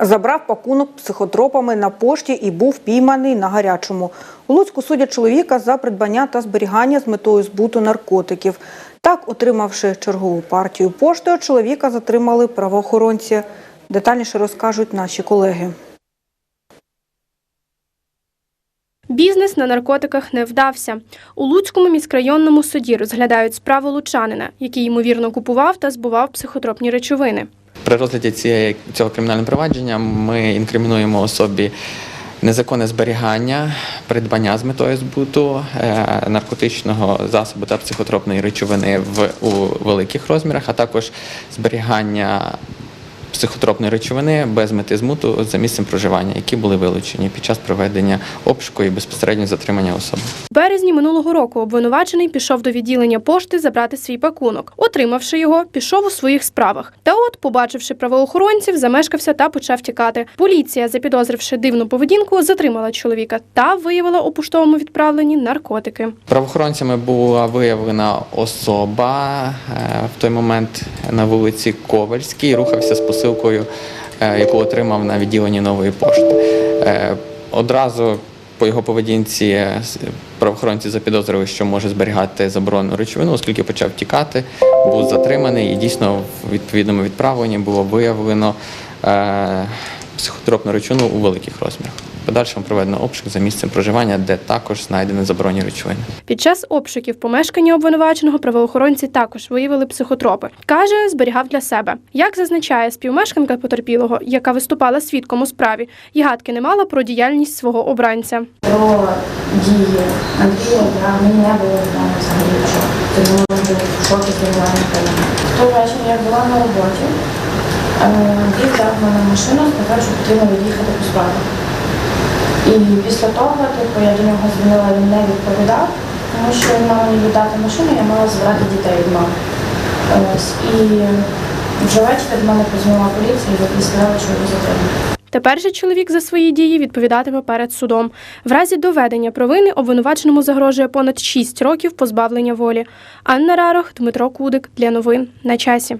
Забрав пакунок психотропами на пошті і був пійманий на гарячому. У Луцьку судять чоловіка за придбання та зберігання з метою збуту наркотиків. Так, отримавши чергову партію поштою, чоловіка затримали правоохоронці. Детальніше розкажуть наші колеги. Бізнес на наркотиках не вдався. У Луцькому міськрайонному суді розглядають справу лучанина, який ймовірно купував та збував психотропні речовини. При розгляді цієї цього кримінального провадження ми інкримінуємо особі незаконне зберігання, придбання з метою збуту е, наркотичного засобу та психотропної речовини в у великих розмірах, а також зберігання психотропної речовини без мети змуту за місцем проживання, які були вилучені під час проведення обшуку і безпосередньо затримання особи. В березні минулого року обвинувачений пішов до відділення пошти забрати свій пакунок. Отримавши його, пішов у своїх справах. Та от, побачивши правоохоронців, замешкався та почав тікати. Поліція, запідозривши дивну поведінку, затримала чоловіка та виявила у поштовому відправленні наркотики. Правоохоронцями була виявлена особа е, в той момент на вулиці Ковальській, рухався з посилкою, е, яку отримав на відділенні нової пошти. Е, Одразу по його поведінці е, правоохоронці запідозрили, що може зберігати заборонену речовину, оскільки почав тікати, був затриманий і дійсно в відповідному відправленні було виявлено психотропну речовину у великих розмірах. Подальшому проведено обшук за місцем проживання, де також знайдені заборонені речовини. Під час обшуків помешкання обвинуваченого правоохоронці також виявили психотропи. Каже, зберігав для себе. Як зазначає співмешканка потерпілого, яка виступала свідком у справі, й гадки не мала про діяльність свого обранця. Про дії Андрія я мені не було відомо взагалі нічого. Тому в. В той вечір я була на роботі. е, Андрій дав мене машину, сказав, що потрібно від'їхати по справі. І після того, типу, я до нього дзвонила, він не відповідав, тому що він мав мені віддати машину, я мала забрати дітей від мами. Ось. І вже ввечері до мене позвонила поліція і сказала, що його затримали. Тепер же чоловік за свої дії відповідатиме перед судом. В разі доведення провини обвинуваченому загрожує понад 6 років позбавлення волі. Анна Рарох, Дмитро Кудик для новин на часі.